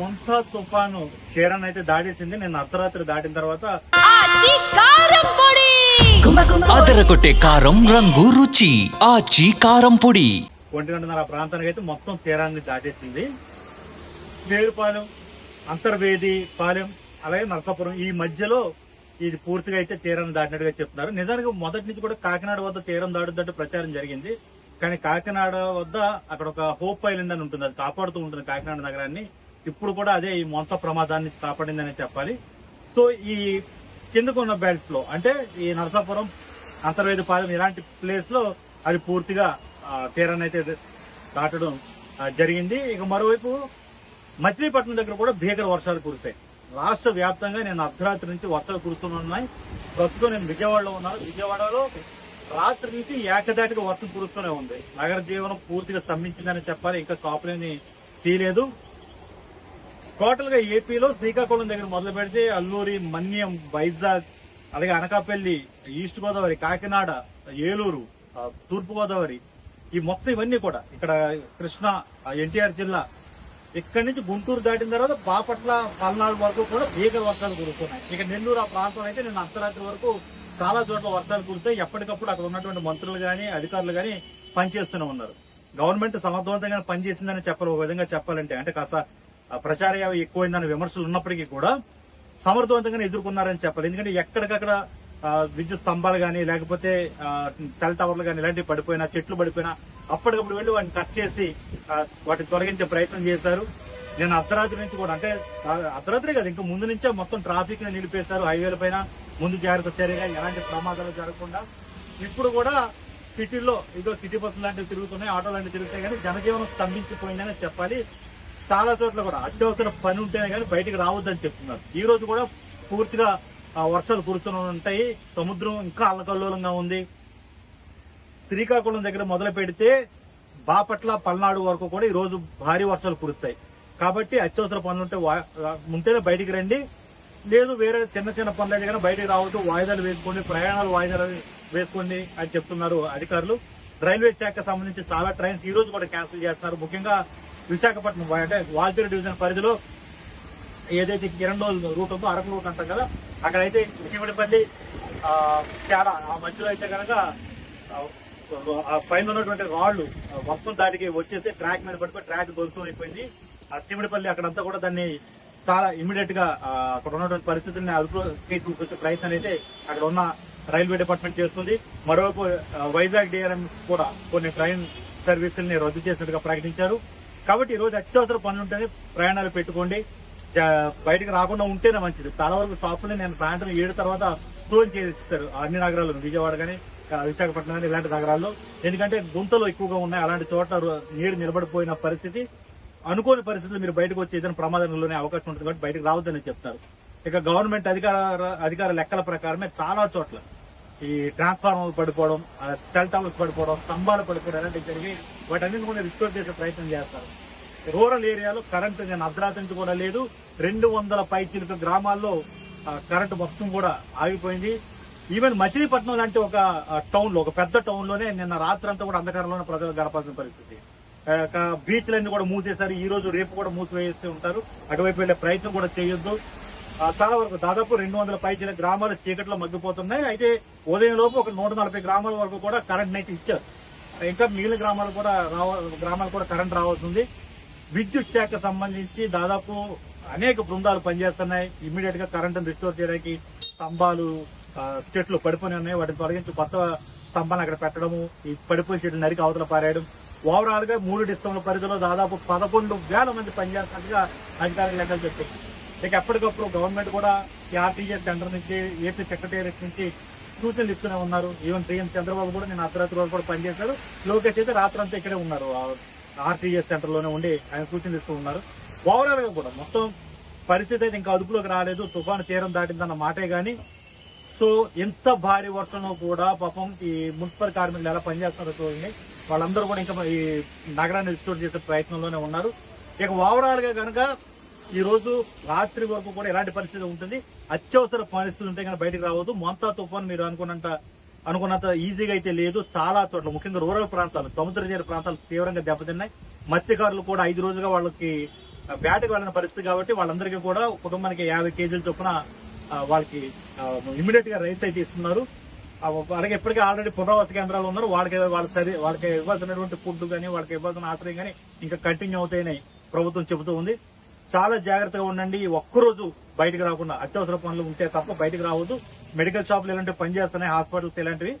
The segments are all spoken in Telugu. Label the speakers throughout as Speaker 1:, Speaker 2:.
Speaker 1: మొంతా తుఫాను తీరాన్ని అయితే దాటేసింది. నేను అర్ధరాత్రి దాటిన తర్వాత
Speaker 2: అదరగొట్టే కారం రంగు రుచి. ఆచి కారం పొడి.
Speaker 1: ఒంటి గంటన్నర ప్రాంతానికి అయితే మొత్తం తీరాన్ని దాటేసింది. వేరుపాలెం అంతర్వేది పాలెం అలాగే నరసాపురం ఈ మధ్యలో ఇది పూర్తిగా అయితే తీరాన్ని దాటినట్టుగా చెప్తున్నారు. నిజానికి మొదటి నుంచి కూడా కాకినాడ వద్ద తీరం దాటుద్దంటే ప్రచారం జరిగింది. కానీ కాకినాడ వద్ద అక్కడ ఒక హోప్ ఐలాండ్ అని ఉంటుంది. అది కాపాడుతూ ఉంటుంది కాకినాడ నగరాన్ని. ఇప్పుడు కూడా అదే ఈ మొంత ప్రమాదాన్ని కాపాడిందని చెప్పాలి. సో ఈ కిందకున్న బెల్ట్లో అంటే ఈ నరసాపురం అంతర్వేది పాలెం ఇలాంటి ప్లేస్లో అది పూర్తిగా తీరాన్ని అయితే దాటడం జరిగింది. ఇక మరోవైపు మచిలీపట్నం దగ్గర కూడా భీకర వర్షాలు కురిశాయి. రాష్ట్ర వ్యాప్తంగా నేను అర్ధరాత్రి నుంచి వర్షాలు కురుస్తున్నాయి ప్రస్తుతం నేను విజయవాడలో ఉన్నాను. విజయవాడలో రాత్రి నుంచి ఏకదాటిగా వర్షం కురుస్తూనే ఉంది. నగర జీవనం పూర్తిగా స్తంభించిందని చెప్పాలి. ఇంకా కాపులేని తీయలేదు టోటల్గా ఏపీలో శ్రీకాకుళం దగ్గర మొదలు పెడితే అల్లూరి మన్యం వైజాగ్ అలాగే అనకాపల్లి ఈస్ట్ గోదావరి కాకినాడ ఏలూరు తూర్పు గోదావరి ఈ మొత్తం ఇవన్నీ కూడా ఇక్కడ కృష్ణా ఎన్టీఆర్ జిల్లా. ఇక్కడి నుంచి గుంటూరు దాటిన తర్వాత బాపట్ల పల్నాడు వరకు కూడా భీకర వర్షాలు కురుస్తున్నాయి. ఇక నెల్లూరు ఆ ప్రాంతం అయితే నేను అర్ధరాత్రి వరకు చాలా చోట్ల వర్షాలు కురుస్తాయి. ఎప్పటికప్పుడు అక్కడ ఉన్నటువంటి మంత్రులు కానీ అధికారులు కానీ పనిచేస్తూనే ఉన్నారు. గవర్నమెంట్ సమర్థవంతంగా పనిచేసిందని చెప్పాలి. ఒక విధంగా చెప్పాలంటే అంటే కాస్త ప్రచారం ఎక్కువైందని విమర్శలు ఉన్నప్పటికీ కూడా సమర్థవంతంగానే ఎదుర్కొన్నారని చెప్పాలి. ఎందుకంటే ఎక్కడికక్కడ విద్యుత్ స్తంభాలు కానీ లేకపోతే సెల్ టవర్లు కానీ ఇలాంటివి పడిపోయినా చెట్లు పడిపోయినా అప్పటికప్పుడు వెళ్ళి వాటిని కట్ చేసి వాటిని తొలగించే ప్రయత్నం చేశారు. నేను అర్ధరాత్రి నుంచి కూడా అంటే అర్ధరాత్రి కదా ఇంకా ముందు నుంచే మొత్తం ట్రాఫిక్ని నిలిపేశారు. హైవేల పైన ముందు జాగ్రత్త చర్యగా ఎలాంటి ప్రమాదాలు జరగకుండా. ఇప్పుడు కూడా సిటీలో ఇదో సిటీ బస్సు లాంటివి తిరుగుతున్నాయి ఆటో లాంటివి తిరుగుతాయి కానీ జనజీవనం స్తంభించిపోయిందని చెప్పాలి. చాలా చోట్ల కూడా అత్యవసర పని ఉంటేనే కానీ బయటికి రావద్దని చెప్తున్నారు. ఈ రోజు కూడా పూర్తిగా ఆ, వర్షాలు కురుస్తూనే ఉంటాయి. సముద్రం ఇంకా అల్లకల్లోలంగా ఉంది. శ్రీకాకుళం దగ్గర మొదలు పెడితే బాపట్ల పల్నాడు వరకు కూడా ఈ రోజు భారీ వర్షాలు కురుస్తాయి. కాబట్టి అత్యవసర పనులు ఉంటే వా- ఉంటేనే బయటికి రండి. లేదు వేరే చిన్న చిన్న పనులు అయితే కానీ బయటికి రావద్దు. వాయిదాలు వేసుకోండి ప్రయాణాలు వాయిదాలు వేసుకోండి అని చెప్తున్నారు అధికారులు. రైల్వే శాఖ సంబంధించి చాలా ట్రైన్స్ ఈ రోజు కూడా క్యాన్సిల్ చేస్తున్నారు. ముఖ్యంగా విశాఖపట్నం అంటే వాల్తేరు డివిజన్ పరిధిలో ఏదైతే కిరణ్ రూట్ ఉందో అరకు రూట్ అంటాం కదా అక్కడైతే చిమిడిపల్లి తేడా చాలా ఆ మధ్యలో అయితే కనుక ఆ పైన ఉన్నటువంటి రాళ్ళు వస్తువులు వర్షం దాటికి వచ్చేసి ట్రాక్ మీద పడిపోయి ట్రాక్ దొరుకుతూ అయిపోయింది. ఆ సిమిడిపల్లి అక్కడంతా కూడా దాన్ని చాలా ఇమీడియట్గా అక్కడ ఉన్నటువంటి పరిస్థితుల్ని అదుపులోకి తీసుకొచ్చే ప్రయత్నం అయితే అక్కడ ఉన్న రైల్వే డిపార్ట్మెంట్ చేస్తుంది. మరోవైపు వైజాగ్ డిఆర్ఎం కూడా కొన్ని ట్రైన్ సర్వీసుల్ని రద్దు చేసినట్టుగా ప్రకటించారు. కాబట్టి ఈ రోజు అత్యవసర పనులు ఉంటేనే ప్రయాణాలు పెట్టుకోండి. బయటకు రాకుండా ఉంటేనే మంచిది. చాలా వరకు షాపులు నేను సాయంత్రం ఏడు తర్వాత క్లోజ్ చేస్తారు అన్ని నగరాలు విజయవాడ కానీ విశాఖపట్నం కానీ ఇలాంటి నగరాల్లో. ఎందుకంటే గుంతలు ఎక్కువగా ఉన్నాయి. అలాంటి చోట్ల నీరు నిలబడిపోయిన పరిస్థితి. అనుకోని పరిస్థితులు మీరు బయటకు వచ్చి ఏదైనా ప్రమాదంలోనే అవకాశం ఉంటుంది. కాబట్టి బయటకు రావద్దని చెప్తారు. ఇక గవర్నమెంట్ అధికార అధికార లెక్కల ప్రకారమే చాలా చోట్ల ఈ ట్రాన్స్ఫార్మర్లు పడిపోవడం ఆ, సెల్ టవర్స్ పడిపోవడం స్తంభాలు పడిపోవడం అలాంటివి జరిగి వాటన్నింటి కూడా రిస్టోర్ చేసే ప్రయత్నం చేస్తారు. రూరల్ ఏరియాలో కరెంటు నేను అర్ధరాత్రి కూడా లేదు. రెండు వందల పైచిలుక గ్రామాల్లో కరెంటు మొత్తం కూడా ఆగిపోయింది. ఈవెన్ మచిలీపట్నం లాంటి ఒక టౌన్లో ఒక పెద్ద టౌన్లోనే నిన్న రాత్రి అంతా కూడా అంధకారంలోనే ప్రజలు గడపాల్సిన పరిస్థితి. బీచ్లన్నీ కూడా మూసేశారు. ఈ రోజు రేపు కూడా మూసివేసి ఉంటారు. అటువైపు వెళ్ళే ప్రయత్నం కూడా చేయొద్దు. చాలా వరకు దాదాపు రెండు వందల పైచిల గ్రామాలు చీకట్లో మగ్గిపోతున్నాయి. అయితే ఉదయం లోపు ఒక నూట నలభై గ్రామాల వరకు కూడా కరెంట్ నైట్ ఇచ్చారు. ఇంకా మిగిలిన గ్రామాలు కూడా రావ గ్రామాలు కూడా కరెంట్ రావాల్సింది. విద్యుత్ శాఖ సంబంధించి దాదాపు అనేక బృందాలు పనిచేస్తున్నాయి. ఇమ్మీడియట్గా కరెంటును రిస్టోర్ చేయడానికి స్తంభాలు చెట్లు పడిపోయి ఉన్నాయి. వాటిని తొలగించి కొత్త స్తంభాలు అక్కడ పెట్టడము ఈ పడిపోయిన చెట్లు నరికి అవతల పారేయడం. ఓవరాల్గా మూడు డిస్టంల పరిధిలో దాదాపు పదకొండు వేల మంది పనిచేస్తున్నట్టుగా అధికారులు లెక్కలు చెప్పారు ఇక ఎప్పటికప్పుడు గవర్నమెంట్ కూడా ఈ ఆర్టీజీఎస్ సెంటర్ నుంచి ఏపీ సెక్రటేరియట్ నుంచి సూచనలు ఇస్తూనే ఉన్నారు. ఈవెన్ సీఎం చంద్రబాబు కూడా నేను అర్ధరాత్రి వరకు కూడా పనిచేశారు లోకేష్ అయితే రాత్రంతా ఇక్కడే ఉన్నారు. ఆర్టీజీఎస్ సెంటర్లోనే ఉండి ఆయన సూచనలు ఇస్తూ ఉన్నారు. ఓవరాల్గా కూడా మొత్తం పరిస్థితి అయితే ఇంకా అదుపులోకి రాలేదు. తుఫాను తీరం దాటిందన్న మాటే గాని సో ఎంత భారీ వర్షంలో కూడా పాపం ఈ మున్సిపల్ కార్మికులు ఎలా పనిచేస్తున్నారో చూడండి. వాళ్ళందరూ కూడా ఇంకా ఈ నగరాన్ని రిస్టోర్ చేసే ప్రయత్నంలోనే ఉన్నారు. ఇక ఓవరాల్గా కనుక ఈ రోజు రాత్రి వరకు కూడా ఎలాంటి పరిస్థితి ఉంటుంది? అత్యవసర పరిస్థితులు ఉంటే కానీ బయటకు రావద్దు. మొంతా తుఫాన్ మీరు అనుకున్నంత అనుకున్నంత ఈజీగా అయితే లేదు. చాలా చోట్ల ముఖ్యంగా రూరల్ ప్రాంతాలు సముద్ర తీర ప్రాంతాలు తీవ్రంగా దెబ్బతిన్నాయి. మత్స్యకారులు కూడా ఐదు రోజులుగా వాళ్ళకి వేటకు వెళ్ళిన పరిస్థితి కాబట్టి వాళ్ళందరికీ కూడా కుటుంబానికి యాభై కేజీల చొప్పున వాళ్ళకి ఇమీడియట్గా రైస్ అయితే ఇస్తున్నారు. వాళ్ళకి ఎప్పటికీ ఆల్రెడీ పునరావాస కేంద్రాలు ఉన్నారు. వాళ్ళకి వాళ్ళ సరి వాళ్ళకి ఇవ్వాల్సినటువంటి ఫుడ్ కానీ వాళ్ళకి ఇవ్వాల్సిన ఆశ్రయం కానీ ఇంకా కంటిన్యూ అవుతాయని ప్రభుత్వం చెబుతూ ఉంది. చాలా జాగ్రత్తగా ఉండండి. ఒక్కరోజు బయటకు రాకుండా అత్యవసర పనులు ఉంటే తప్ప బయటకు రావద్దు. మెడికల్ షాపులు ఇలాంటివి పనిచేస్తున్నాయి హాస్పిటల్స్ ఇలాంటివి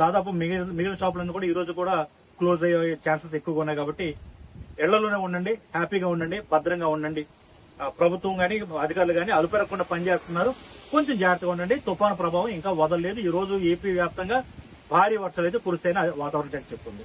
Speaker 1: దాదాపు మిగిలిన మిగిలిన షాపులన్నీ కూడా ఈ రోజు కూడా క్లోజ్ అయ్యే ఛాన్సెస్ ఎక్కువగా ఉన్నాయి కాబట్టి ఇళ్ళలోనే ఉండండి హ్యాపీగా ఉండండి భద్రంగా ఉండండి. ప్రభుత్వం కానీ అధికారులు గాని అలుపెరగకుండా పనిచేస్తున్నారు. కొంచెం జాగ్రత్తగా ఉండండి. తుఫాను ప్రభావం ఇంకా వదలలేదు. ఈ రోజు ఏపీ వ్యాప్తంగా భారీ వర్షాలు అయితే కురుస్తాయని వాతావరణ చెప్తుంది.